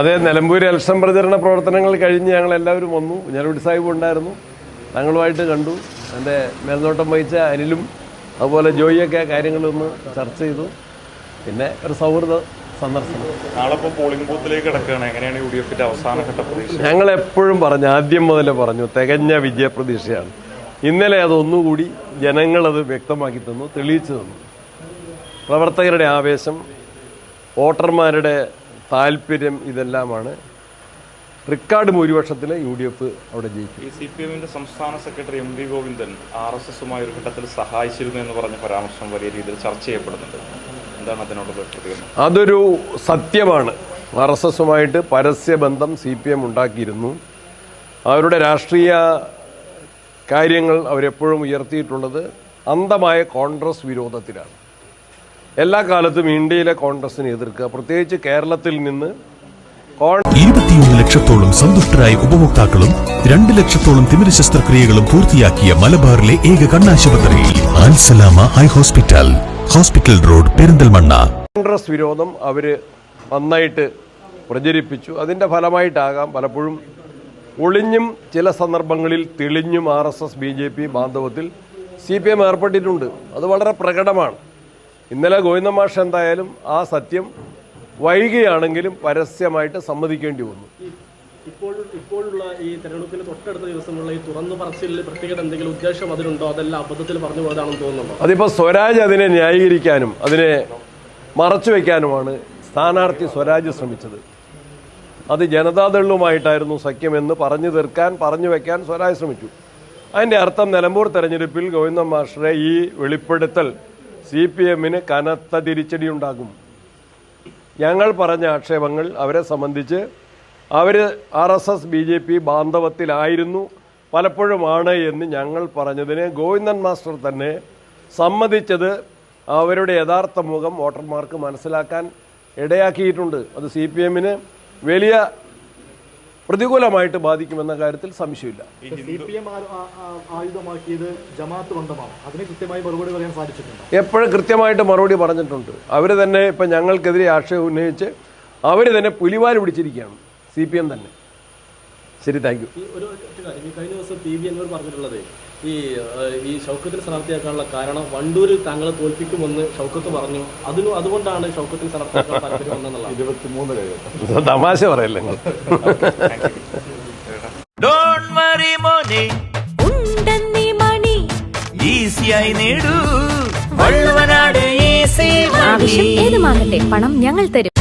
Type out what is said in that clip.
അതെ നിലമ്പൂർ ഇലക്ഷൻ പ്രചരണ പ്രവർത്തനങ്ങൾ കഴിഞ്ഞ് ഞങ്ങൾ എല്ലാവരും വന്നു ഞാനോട് സാഹിബ് ഉണ്ടായിരുന്നു. ഞങ്ങളുമായിട്ട് കണ്ടു. എന്റെ മേൽനോട്ടം വഹിച്ച അനിലും അതുപോലെ ജോയിയൊക്കെ ആ കാര്യങ്ങളൊന്ന് ചർച്ച ചെയ്തു. പിന്നെ ഒരു സൗഹൃദ സന്ദർശനം. നാളെ പോളിംഗ് ബൂത്തിലേക്ക് കിടക്കുകയാണ്. എങ്ങനെയാണ് യു ഡി എഫിന്റെ അവസാനഘട്ട പ്രതീക്ഷ? ഞങ്ങൾ എപ്പോഴും പറഞ്ഞു ആദ്യം മുതലേ പറഞ്ഞു തികഞ്ഞ വിജയപ്രതീക്ഷയാണ്. ഇന്നലെ അതൊന്നുകൂടി ജനങ്ങളത് വ്യക്തമാക്കി തന്നു തെളിയിച്ചു തന്നു. പ്രവർത്തകരുടെ ആവേശം വോട്ടർമാരുടെ താല്പര്യം ഇതെല്ലാമാണ്. റിക്കാർഡ് ഭൂരിപക്ഷത്തിൽ യു ഡി എഫ് അവിടെ ജയിക്കും. ഈ സി പി എമ്മിന്റെ സംസ്ഥാന secretary M V Govindan R S എസുമായി ഒരു ഘട്ടത്തിൽ സഹായിച്ചിരുന്നു എന്ന് പറഞ്ഞ പരാമർശം വലിയ രീതിയിൽ ചർച്ച ചെയ്യപ്പെടുന്നുണ്ട്. എന്താണ് അതിനോടുള്ള പ്രതികരണം? അതൊരു സത്യമാണ്. ആർ എസ് എസുമായിട്ട് പരസ്യബന്ധം സി പി എം ഉണ്ടാക്കിയിരുന്നു. അവരുടെ രാഷ്ട്രീയ കാര്യങ്ങൾ അവരെപ്പോഴും ഉയർത്തിയിട്ടുള്ളത് അന്ധമായ കോൺഗ്രസ് വിരോധത്തിലാണ്. എല്ലാ കാലത്തും ഇന്ത്യയിലെ കോൺഗ്രസിനെ എതിർക്കുക. പ്രത്യേകിച്ച് കേരളത്തിൽ നിന്ന് ഇരുപത്തിയൊന്ന് ലക്ഷത്തോളം സന്തുഷ്ടരായ ഉപഭോക്താക്കളും രണ്ട് ലക്ഷത്തോളം തിമിര ശസ്ത്രക്രിയകളും പൂർത്തിയാക്കിയ മലബാറിലെ ഏക കണ്ണാശുപത്രി ആൻസലാമ eye hospital hospital road Perinthalmanna. Congress വിരോധം അവർ നന്നായിട്ട് പ്രചരിപ്പിച്ചു. അതിന്റെ ഫലമായിട്ടാകാം പലപ്പോഴും ഒളിഞ്ഞും ചില സന്ദർഭങ്ങളിൽ തെളിഞ്ഞും R S S B J P ബാന്ധവത്തിൽ C P M ഏർപ്പെട്ടിട്ടുണ്ട്. അത് വളരെ പ്രകടമാണ്. ഇന്നലെ ഗോവിന്ദ മാഷ് എന്തായാലും ആ സത്യം വൈകിയാണെങ്കിലും പരസ്യമായിട്ട് സമ്മതിക്കേണ്ടി വന്നു. ഇപ്പോൾ ഇപ്പോഴുള്ള ഈ തെരഞ്ഞെടുപ്പിന് തൊട്ടടുത്ത ദിവസമുള്ള ഈ തുറന്നു പറച്ചിലിൽ പ്രത്യേകത എന്തെങ്കിലും ഉദ്ദേശം അതിലുണ്ടോ? അതെല്ലാം അബദ്ധത്തിൽ പറഞ്ഞു പോയതാണെന്ന് തോന്നുന്നുണ്ടോ? അതിപ്പോൾ സ്വരാജ് അതിനെ ന്യായീകരിക്കാനും അതിനെ മറച്ചു വെക്കാനുമാണ് സ്ഥാനാർത്ഥി സ്വരാജ് ശ്രമിച്ചത്. അത് ജനതാദളുമായിട്ടായിരുന്നു സഖ്യമെന്ന് പറഞ്ഞു തീർക്കാൻ പറഞ്ഞു വെക്കാൻ സ്വരാജ് ശ്രമിച്ചു. അതിന്റെ അർത്ഥം നിലമ്പൂർ തെരഞ്ഞെടുപ്പിൽ ഗോവിന്ദ മാഷറെ ഈ വെളിപ്പെടുത്തൽ സി പി എമ്മിന് കനത്ത തിരിച്ചടി ഉണ്ടാകും. ഞങ്ങൾ പറഞ്ഞ ആക്ഷേപങ്ങൾ അവരെ സംബന്ധിച്ച് അവർ R S S B J P ബാന്ധവത്തിലായിരുന്നു. പലപ്പോഴുമാണ് എന്ന് ഞങ്ങൾ പറഞ്ഞതിന് ഗോവിന്ദൻ മാസ്റ്റർ തന്നെ സമ്മതിച്ചത് അവരുടെ യഥാർത്ഥ മുഖം വോട്ടർമാർക്ക് മനസ്സിലാക്കാൻ ഇടയാക്കിയിട്ടുണ്ട്. അത് സി പി എമ്മിന് വലിയ പ്രതികൂലമായിട്ട് ബാധിക്കുമെന്ന കാര്യത്തിൽ സംശയമില്ല. എപ്പോഴും കൃത്യമായിട്ട് മറുപടി പറഞ്ഞിട്ടുണ്ട്. അവർ തന്നെ ഇപ്പം ഞങ്ങൾക്കെതിരെ ആക്ഷേപം ഉന്നയിച്ച് അവർ തന്നെ പുലിവാൽ പിടിച്ചിരിക്കുകയാണ്. സി പി എം തന്നെ. ശരി താങ്ക് യു. ഒരു കാര്യം. കഴിഞ്ഞ ദിവസം പറഞ്ഞിട്ടുള്ളത് ഈ ഈ ഷൗക്കത്തിന് സ്ഥാനാർത്ഥിയാക്കാനുള്ള കാരണം വണ്ടൂരിൽ താങ്കളെ തോൽപ്പിക്കുമെന്ന് ഷൗക്കത്ത് പറഞ്ഞു. അതിനു അതുകൊണ്ടാണ് ഷൗക്കത്തിന് സ്ഥാനാർത്ഥിയാക്കാൻ താല്പര്യം തമാശ പറയല്ലേ പണം ഞങ്ങൾ തരും.